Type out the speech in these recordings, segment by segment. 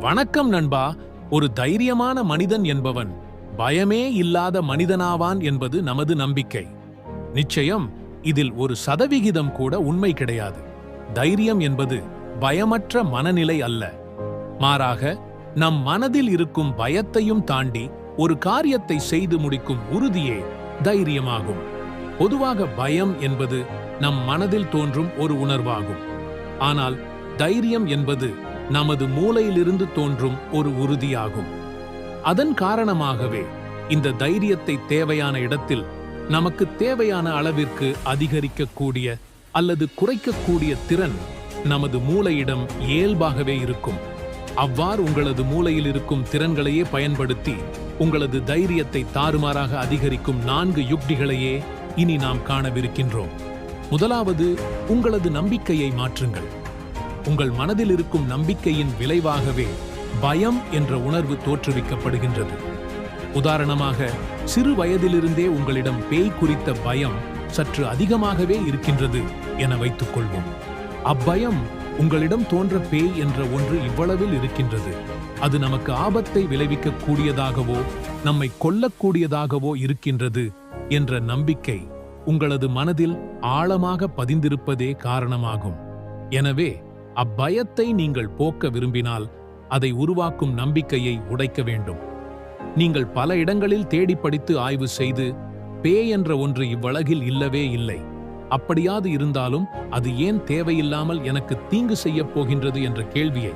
வணக்கம் நண்பா. ஒரு தைரியமான மனிதன் என்பவன் பயமே இல்லாத மனிதனாவான் என்பது நமது நம்பிக்கை. நிச்சயம் இதில் ஒரு சதவிகிதம் கூட உண்மை கிடையாது. தைரியம் என்பது பயமற்ற மனநிலை அல்ல. மாறாக நம் மனதில் இருக்கும் பயத்தையும் தாண்டி ஒரு காரியத்தை செய்து முடிக்கும் உறுதியே தைரியமாகும். பொதுவாக பயம் என்பது நம் மனதில் தோன்றும் ஒரு உணர்வாகும். ஆனால் தைரியம் என்பது நமது மூளையிலிருந்து தோன்றும் ஒரு உறுதியாகும். அதன் காரணமாகவே இந்த தைரியத்தை தேவையான இடத்தில் நமக்கு தேவையான அளவிற்கு அதிகரிக்கக்கூடிய அல்லது குறைக்கக்கூடிய திறன் நமது மூளையிடம் இயல்பாகவே இருக்கும். அவ்வாறு உங்களது மூளையில் இருக்கும் திறன்களையே பயன்படுத்தி உங்களது தைரியத்தை தாறுமாறாக அதிகரிக்கும் நான்கு யுக்திகளையே இனி நாம் காணவிருக்கின்றோம். முதலாவது உங்களது நம்பிக்கையை மாற்றுங்கள். உங்கள் மனதில் இருக்கும் நம்பிக்கையின் விளைவாகவே பயம் என்ற உணர்வு தோற்றுவிக்கப்படுகின்றது. உதாரணமாக சிறு வயதிலிருந்தே உங்களிடம் பேய் குறித்த பயம் சற்று அதிகமாகவே இருக்கின்றது என வைத்துக் கொள்வோம் அப்பயம் உங்களிடம் தோன்ற பேய் என்ற ஒன்று இவ்வளவில் இருக்கின்றது. அது நமக்கு ஆபத்தை விளைவிக்க கூடியதாகவோ நம்மை கொல்லக்கூடியதாகவோ இருக்கின்றது என்ற நம்பிக்கை உங்களது மனதில் ஆழமாக பதிந்திருப்பதே காரணமாகும். எனவே அப்பயத்தை நீங்கள் போக்க விரும்பினால் அதை உருவாக்கும் நம்பிக்கையை உடைக்க வேண்டும். நீங்கள் பல இடங்களில் தேடி படித்து ஆய்வு செய்து பே என்ற ஒன்று இவ்வளகில் இல்லவே இல்லை. அப்படியாது இருந்தாலும் அது ஏன் தேவையில்லாமல் எனக்கு தீங்கு செய்யப் போகின்றது என்ற கேள்வியை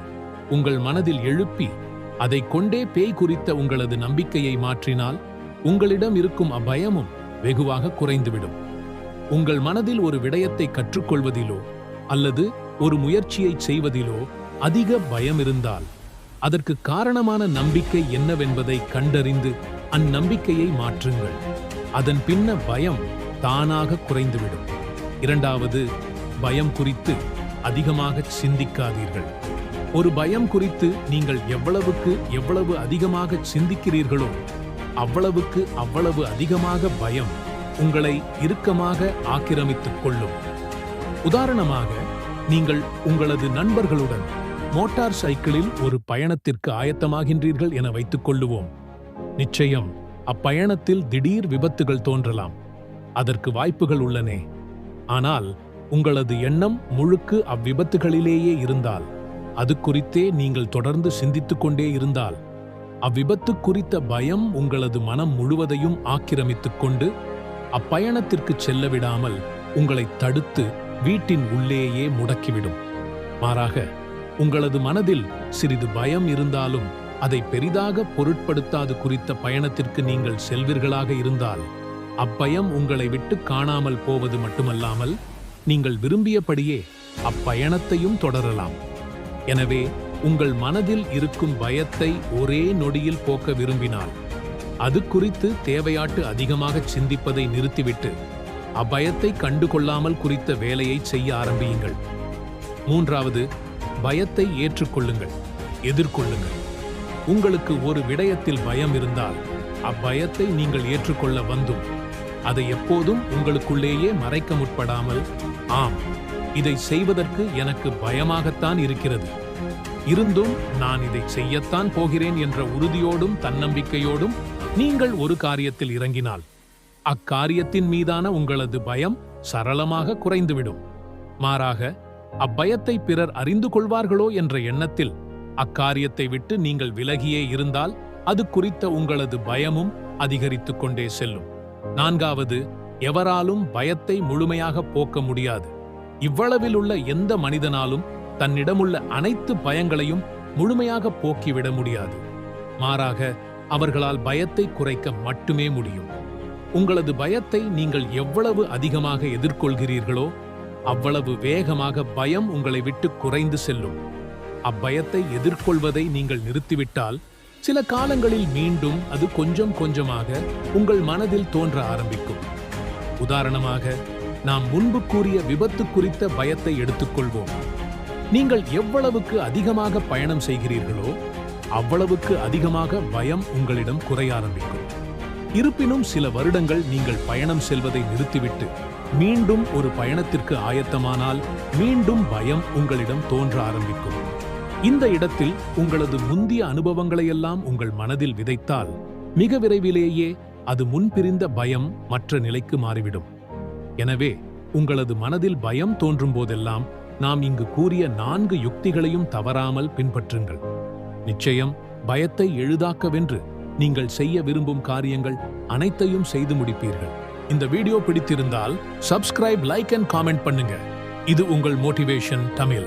உங்கள் மனதில் எழுப்பி அதை கொண்டே பேய் குறித்த உங்களது நம்பிக்கையை மாற்றினால் உங்களிடம் இருக்கும் அபயமும் வெகுவாக குறைந்துவிடும். உங்கள் மனதில் ஒரு விடயத்தை கற்றுக்கொள்வதிலோ அல்லது ஒரு முயற்சியை செய்வதிலோ அதிக பயம் இருந்தால் அதற்கு காரணமான நம்பிக்கை என்னவென்பதை கண்டறிந்து அந்நம்பிக்கையை மாற்றுங்கள். அதன் பின்ன பயம் தானாக குறைந்துவிடும். இரண்டாவது பயம் குறித்து அதிகமாக சிந்திக்காதீர்கள். ஒரு பயம் குறித்து நீங்கள் எவ்வளவுக்கு எவ்வளவு அதிகமாக சிந்திக்கிறீர்களோ அவ்வளவுக்கு அவ்வளவு அதிகமாக பயம் உங்களை இறுக்கமாக ஆக்கிரமித்துக் கொள்ளும். உதாரணமாக நீங்கள் உங்களது நண்பர்களுடன் மோட்டார் சைக்கிளில் ஒரு பயணத்திற்கு ஆயத்தமாகின்றீர்கள் என வைத்துக் கொள்ளுவோம். நிச்சயம் அப்பயணத்தில் திடீர் விபத்துகள் தோன்றலாம். அதற்கு வாய்ப்புகள் உள்ளனே. ஆனால் உங்களது எண்ணம் முழுக்கு அவ்விபத்துகளிலேயே இருந்தால் அது குறித்தே நீங்கள் தொடர்ந்து சிந்தித்துக் கொண்டே இருந்தால் அவ்விபத்து குறித்த பயம் உங்களது மனம் முழுவதையும் ஆக்கிரமித்துக் கொண்டு அப்பயணத்திற்கு செல்ல விடாமல் உங்களை தடுத்து வீட்டின் உள்ளேயே முடக்கிவிடும். மாறாக உங்களது மனதில் சிறிது பயம் இருந்தாலும் அதை பெரிதாக பொருட்படுத்தாது குறித்த பயணத்திற்கு நீங்கள் செல்வீர்களாக இருந்தால் அப்பயம் உங்களை விட்டு காணாமல் போவது மட்டுமல்லாமல் நீங்கள் விரும்பியபடியே அப்பயணத்தையும் தொடரலாம். எனவே உங்கள் மனதில் இருக்கும் பயத்தை ஒரே நொடியில் போக்க விரும்பினால் அது குறித்து தேவையாட்டு அதிகமாக சிந்திப்பதை நிறுத்திவிட்டு அப்பயத்தை கண்டுகொள்ளாமல் குறித்த வேலையை செய்ய ஆரம்பியுங்கள். மூன்றாவது பயத்தை ஏற்றுக்கொள்ளுங்கள். எதிர்கொள்ளுங்கள். உங்களுக்கு ஒரு விடயத்தில் பயம் இருந்தால் அப்பயத்தை நீங்கள் ஏற்றுக்கொள்ள வந்தும் அதை எப்போதும் உங்களுக்குள்ளேயே மறைக்க முற்படாமல் ஆம் இதை செய்வதற்கு எனக்கு பயமாகத்தான் இருக்கிறது. இருந்தும் நான் இதை செய்யத்தான் போகிறேன் என்ற உறுதியோடும் தன்னம்பிக்கையோடும் நீங்கள் ஒரு காரியத்தில் இறங்கினால் அக்காரியத்தின் மீதான உங்களது பயம் சரளமாக குறைந்துவிடும். மாறாக அப்பயத்தை பிறர் அறிந்து கொள்வார்களோ என்ற எண்ணத்தில் அக்காரியத்தை விட்டு நீங்கள் விலகியே இருந்தால் அது குறித்த உங்களது பயமும் அதிகரித்துக் கொண்டே செல்லும். நான்காவது எவராலும் பயத்தை முழுமையாக போக்க முடியாது. இவ்வளவில் உள்ள எந்த மனிதனாலும் தன்னிடமுள்ள அனைத்து பயங்களையும் முழுமையாக போக்கிவிட முடியாது. மாறாக அவர்களால் பயத்தை குறைக்க மட்டுமே முடியும். உங்களது பயத்தை நீங்கள் எவ்வளவு அதிகமாக எதிர்கொள்கிறீர்களோ அவ்வளவு வேகமாக பயம் உங்களை விட்டு குறைந்து செல்லும். அப்பயத்தை எதிர்கொள்வதை நீங்கள் நிறுத்திவிட்டால் சில காலங்களில் மீண்டும் அது கொஞ்சம் கொஞ்சமாக உங்கள் மனதில் தோன்ற ஆரம்பிக்கும். உதாரணமாக நாம் முன்பு கூறிய விபத்து குறித்த பயத்தை எடுத்துக்கொள்வோம். நீங்கள் எவ்வளவுக்கு அதிகமாக பயணம் செய்கிறீர்களோ அவ்வளவுக்கு அதிகமாக பயம் உங்களிடம் குறைய ஆரம்பிக்கும். இருப்பினும் சில வருடங்கள் நீங்கள் பயணம் செல்வதை நிறுத்திவிட்டு மீண்டும் ஒரு பயணத்திற்கு ஆயத்தமானால் மீண்டும் பயம் உங்களிடம் தோன்ற ஆரம்பிக்கும். இந்த இடத்தில் உங்களது முந்திய அனுபவங்களையெல்லாம் உங்கள் மனதில் விதைத்தால் மிக விரைவிலேயே அது முன்பிரிந்த பயம் மற்ற நிலைக்கு மாறிவிடும். எனவே உங்களது மனதில் பயம் தோன்றும் போதெல்லாம் நாம் இங்கு கூறிய நான்கு யுக்திகளையும் தவறாமல் பின்பற்றுங்கள். நிச்சயம் பயத்தை எழுதாக்கவென்று நீங்கள் செய்ய விரும்பும் காரியங்கள் அனைத்தையும் செய்து முடிப்பீர்கள். இந்த வீடியோ பிடித்திருந்தால் சப்ஸ்கிரைப் லைக் அண்ட் காமெண்ட் பண்ணுங்க. இது உங்கள் மோட்டிவேஷன் தமிழ்.